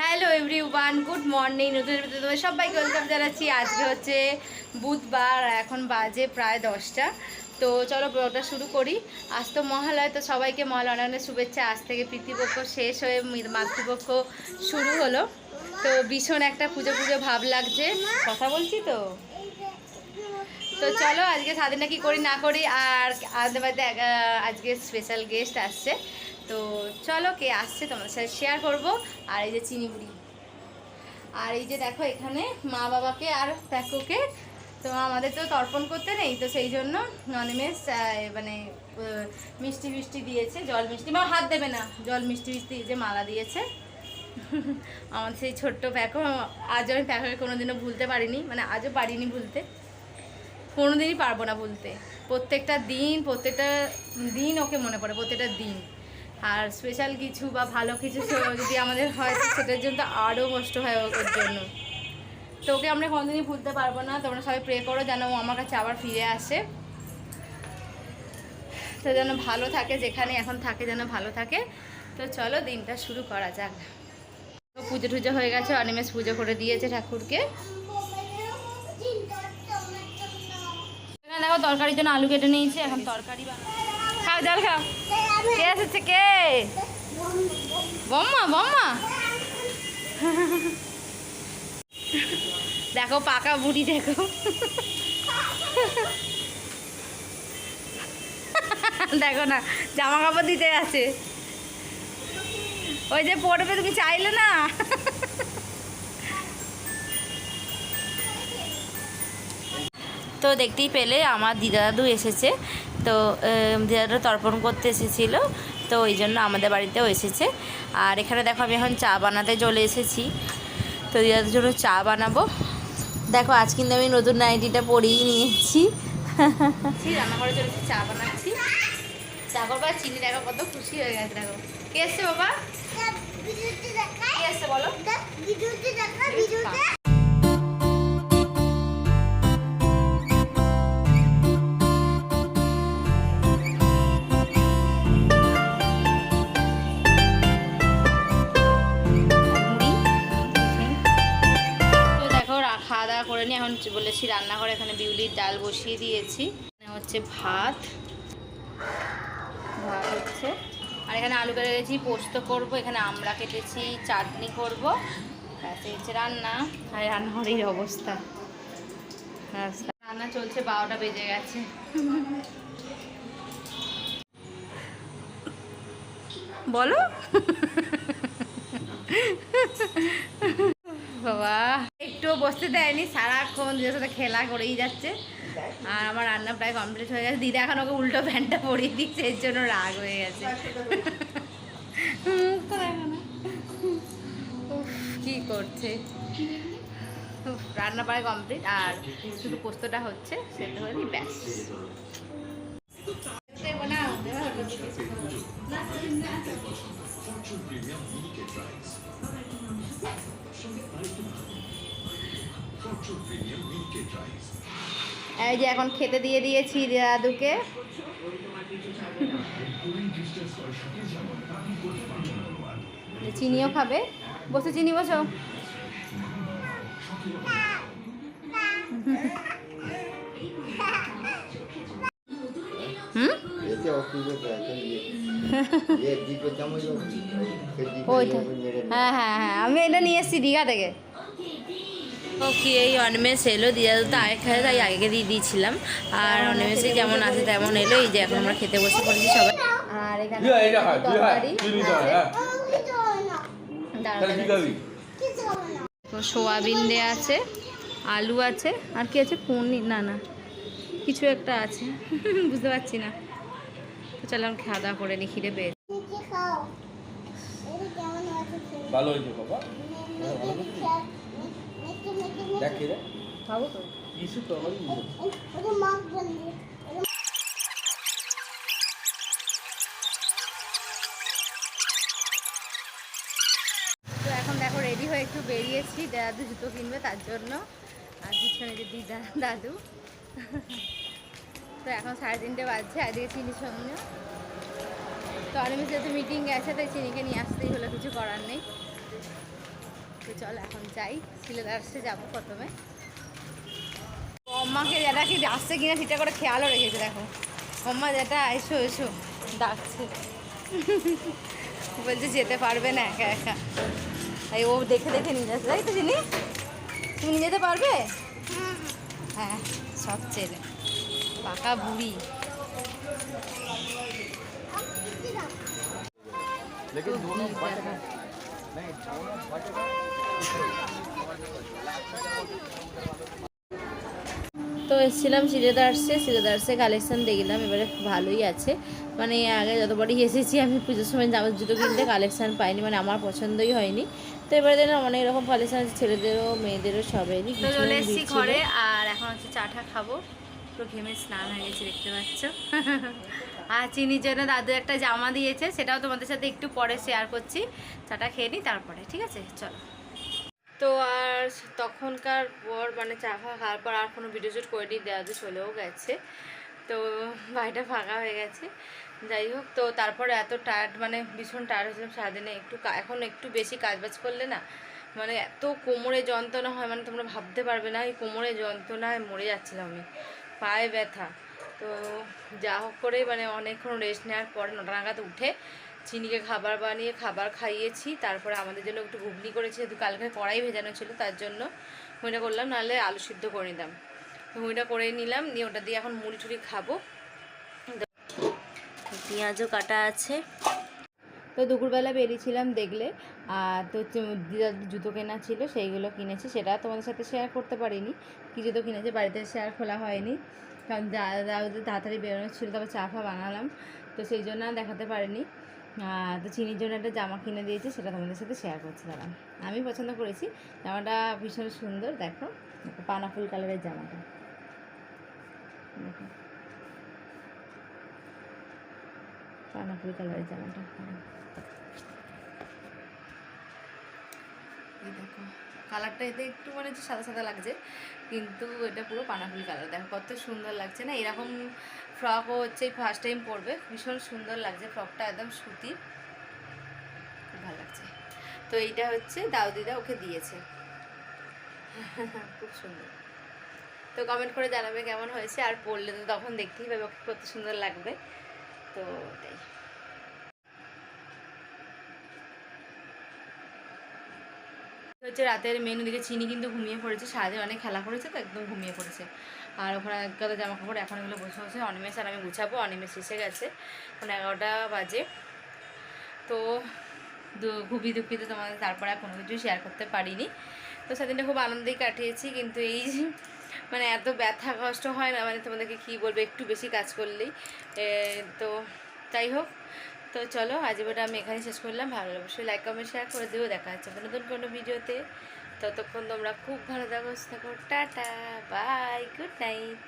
Hello everyone good morning নতুন ভিতরে তোমাদের সবাইকে ওয়েলকাম জানাচ্ছি। আজকে হচ্ছে বুধবার এখন বাজে প্রায় দশটা। তো চলো ব্লগটা শুরু করি। আজ তো মহালয়, তো সবাইকে মহালয় অনেক শুভেচ্ছা। আজ থেকে পিতৃপক্ষ শেষ হয়ে মাতৃপক্ষ শুরু হলো। তো ভীষণ একটা পুজো পুজো ভাব লাগছে। কথা বলছি তো? তো চলো আজকে সারাদিনটা কি করি না করি, আর আমাদের বাড়িতে আজকে স্পেশাল গেস্ট আসছে। তো চলো কে আসছে তোমাদের সাথে শেয়ার করব। আর এই যে চিনি বুড়ি আর এই যে দেখো এখানে মা বাবাকে আর প্যাকোকে তো আমাদের তো তর্পণ করতে নেই তো সেই জন্য অনিমেষ আহ, মানে মিষ্টি মিষ্টি দিয়েছে জল মিষ্টি। মা হাত দেবে না জল মিষ্টি মিষ্টি যে মালা দিয়েছে। আমার সেই ছোট্ট প্যাকো আজও আমি প্যাকোকে কোনোদিনও ভুলতে পারিনি মানে আজও পারিনি ভুলতে। কোনোদিনই পারব না ভুলতে। প্রত্যেকটা দিন প্রত্যেকটা দিন ওকে মনে পড়ে প্রত্যেকটা দিন। আর স্পেশাল কিছু বা ভালো কিছু যদি আমাদের হয় সেটার জন্য তো আরও কষ্ট হয় ওর জন্য। তো ওকে আমরা কোনোদিনই ভুলতে পারব না। তোমরা সবাই প্রে করো যেন ও আমার কাছে আবার ফিরে আসে। তো যেন ভালো থাকে, যেখানে এখন থাকে যেন ভালো থাকে। তো চলো দিনটা শুরু করা যাক। পুজো টুজো হয়ে গেছে, অনিমেষ পুজো করে দিয়েছে ঠাকুরকে। দেখো তরকারির জন্য আলু কেটে নিয়েছে, এখন তরকারি বানাবো। খাও জল খাও কে এসেছে কে বম্মা বম্মা দেখো পাকা বুড়ি দেখো দেখো না জামা কাপড় দিতে আছে ওই যে পড়বে তুমি চাইলে না তো দেখতেই পেলে আমার দিদা দাদু এসেছে। তো আহ, দিদা দাদু তর্পণ করতে এসেছিল। তো ওই জন্য আমাদের বাড়িতেও এসেছে। আর এখানে দেখো আমি এখন চা বানাতে চলে এসেছি। তো দিদাদের জন্য চা বানাবো। দেখো আজ কিন্তু আমি নতুন নাইটিটা পরেই নিয়েছি। রান্না করে চলেছি চা বানাচ্ছি। চা করবা চিনি দেখো কত খুশি হয়ে গেছে দেখো। কে এসছে বাবা? কে এসছে বলো? ডাল বসিয়ে দিয়েছি। এখানে হচ্ছে ভাত। ভাত হচ্ছে। আর এখানে আলু কেটে রেখেছি, পোস্ত করব। এখানে আমরা কেটেছি, চাটনি করব। হচ্ছে রান্না। আর রান্নাঘরের অবস্থা। রান্না চলছে, বারোটা বেজে গেছে। বলো? বাবা। বসতে দেয়নি, সারাক্ষণ দিদার সাথে খেলা করেই যাচ্ছে। আর আমার রান্না প্রায় কমপ্লিট হয়ে গেছে। দিদা এখন ওকে উল্টো প্যান্টটা পরিয়ে দিচ্ছে, এর জন্য রাগ হয়ে গেছে। কি করছে? রান্না প্রায় কমপ্লিট আর শুধু পোস্তটা হচ্ছে সেটা হলে ব্যাস। না। এই যে এখন খেতে দিয়ে দিয়েছি দাদুকে। চিনিও খাবে। বসে চিনি বসো। হ্যাঁ হ্যাঁ হ্যাঁ আমি এটা নিয়ে এসেছি দীঘা থেকে। কি এই অনমেষ এলো দিয়া তো আগে খায় তাই আগে দিয়ে দিয়েছিলাম। আর অনমেষে যেমন আছে তেমন এলো এই যে এখন আমরা খেতে বসে পড়েছি সবাই। আর এখানে হয় হয় তরকারি। হয় হ্যাঁ। তো সোয়াবিন দেওয়া আছে আলু আছে আর কি আছে? পনির না না কিছু একটা আছে। বুঝতে পারছি না। তো চলো আমি খাওয়া দাওয়া করে নি খিদে পেয়েছে। ভালো হয়েছে বাবা। দেখ খাব তো। কিছু তো হয়নি তো এখন দেখো রেডি হয়ে একটু বেরিয়েছি দাদু জুতো কিনবে তার জন্য। আর পিছনে যে দিদা দাদু। তো এখন সাড়ে তিনটে বাজছে আজকে চিনির সঙ্গে তো অনিমেষ যেহেতু মিটিং গেছে তাই চিনিকে নিয়ে আসতেই হলো কিছু করার নেই। তো চল এখন যাই সিলেদার্সে যাবো প্রথমে অম্মাকে যেটা কি আসছে কিনা সেটা করে খেয়ালও রেখেছে দেখো অম্মা যেটা এসো এসো ডাকছে বলছে যেতে পারবে না একা একা তাই ও দেখে দেখে নিয়ে যাচ্ছে তাই তো চিনি তুমি নিয়ে যেতে পারবে হ্যাঁ সব ছেলে পাকা বুড়ি लेकिन दोनों बट नहीं दोनों बट তো এসেছিলাম সিলেদার্সে সিলেদার্সে কালেকশন দেখলাম এবারে ভালোই আছে। মানে আগে যতবারই এসেছি আমি পুজোর সময় জামার জুতো কিনতে কালেকশান পাইনি মানে আমার পছন্দই হয়নি। তো এবারে দেখলাম অনেক রকম কালেকশন আছে ছেলেদেরও মেয়েদেরও সবেরই তো চলে এসেছি ঘরে আর এখন হচ্ছে চাটা খাব। পুরো ঘেমে স্নান হয়ে গেছে দেখতে পাচ্ছ। আর চিনির জন্য দাদু একটা জামা দিয়েছে সেটাও তোমাদের সাথে একটু পরে শেয়ার করছি। চাটা খেয়ে নিই তারপরে ঠিক আছে? চলো। তো আর তখনকার পর মানে চা ফা খাওয়ার পর আর কোনো ভিডিও শ্যুট করিনি দাদু চলেও গেছে। তো বাড়িটা ফাঁকা হয়ে গেছে। যাই হোক, তো তারপরে এত টায়ার্ড মানে ভীষণ টায়ার্ড হয়েছিলাম সারাদিনে। একটু এখন একটু বেশি কাজবাজ করলে না মানে এত কোমরে যন্ত্রণা হয় মানে তোমরা ভাবতে পারবে না, এই কোমরে যন্ত্রণায় মরে যাচ্ছিলাম আমি। পায়ে ব্যথা। তো যা হোক করে মানে অনেকক্ষণ রেস্ট নেওয়ার পর নটা নাগাদ উঠে চিনিকে খাবার বানিয়ে খাবার খাইয়েছি, তারপরে আমাদের জন্য একটু ঘুগনি করেছি, যেহেতু কালকে কড়াই ভেজানো ছিল, তার জন্য হুইটা করলাম নাহলে আলু সিদ্ধ করে নিতাম। তো হুইটা করে নিলাম, নিয়ে ওটা দিয়ে এখন মুড়ি টুড়ি খাব। পেঁয়াজও কাটা আছে। তো দুপুরবেলা বেরিয়েছিলাম দেখলে, আর তো দিদার জুতো কেনা ছিল, সেইগুলো কিনেছি, সেটা তোমাদের সাথে শেয়ার করতে পারিনি। কি জুতো কিনেছি বাড়িতে শেয়ার খোলা হয়নি। কারণ তাড়াতাড়ি বেরোনো ছিল, তারপর চা ফা বানালাম, তো সেই জন্য দেখাতে পারিনি। তো চিনির জন্য একটা জামা কিনে দিয়েছে, সেটা তোমাদের সাথে শেয়ার করছি দাদা আমি পছন্দ করেছি, জামাটা ভীষণ সুন্দর, দেখো দেখো পানাফুল কালারের জামাটা। দেখো পানাফুল কালারের জামাটা হ্যাঁ। দেখো। কালারটা এতে একটু মানে হচ্ছে সাদা সাদা লাগছে, কিন্তু এটা পুরো পানাফুল কালার। দেখো কত সুন্দর লাগছে না? এরকম ফ্রকও হচ্ছে ফার্স্ট টাইম পরবে। ভীষণ সুন্দর লাগছে ফ্রকটা একদম সুতির খুব ভালো লাগছে। তো এইটা হচ্ছে দাও দিদা ওকে দিয়েছে। খুব সুন্দর। তো কমেন্ট করে জানাবে কেমন হয়েছে? আর পরলে তো তখন দেখতেই পাবে কত সুন্দর লাগবে। তো এটাই হচ্ছে রাতের মেনু দিকে চিনি কিন্তু ঘুমিয়ে পড়েছে, সারাদিন অনেক খেলা করেছে তো একদম ঘুমিয়ে পড়েছে। আর ওখানে এক জামা কাপড় এখন এগুলো বসে বসে অনিমেষ আর আমি গুছাবো, অনিমেষ এসে গেছে। এখন এগারোটা বাজে। তো খুবই দুঃখিত তোমাদের, তারপরে আর কোনো কিছু শেয়ার করতে পারিনি। তো সেদিনটা খুব আনন্দেই কাটিয়েছি, কিন্তু এই মানে এত ব্যথা কষ্ট হয় না মানে তোমাদেরকে কী বলব, একটু বেশি কাজ করলেই। তো যাই হোক তো চলো, আজ এবার আমি এখানে শেষ করলাম। ভালো অবশ্যই লাইক কমেন্ট শেয়ার করে দিও। দেখা হচ্ছে নতুন কোনো ভিডিওতে। ততক্ষণ তোমরা খুব ভালো থাকো টাটা বাই গুড নাইট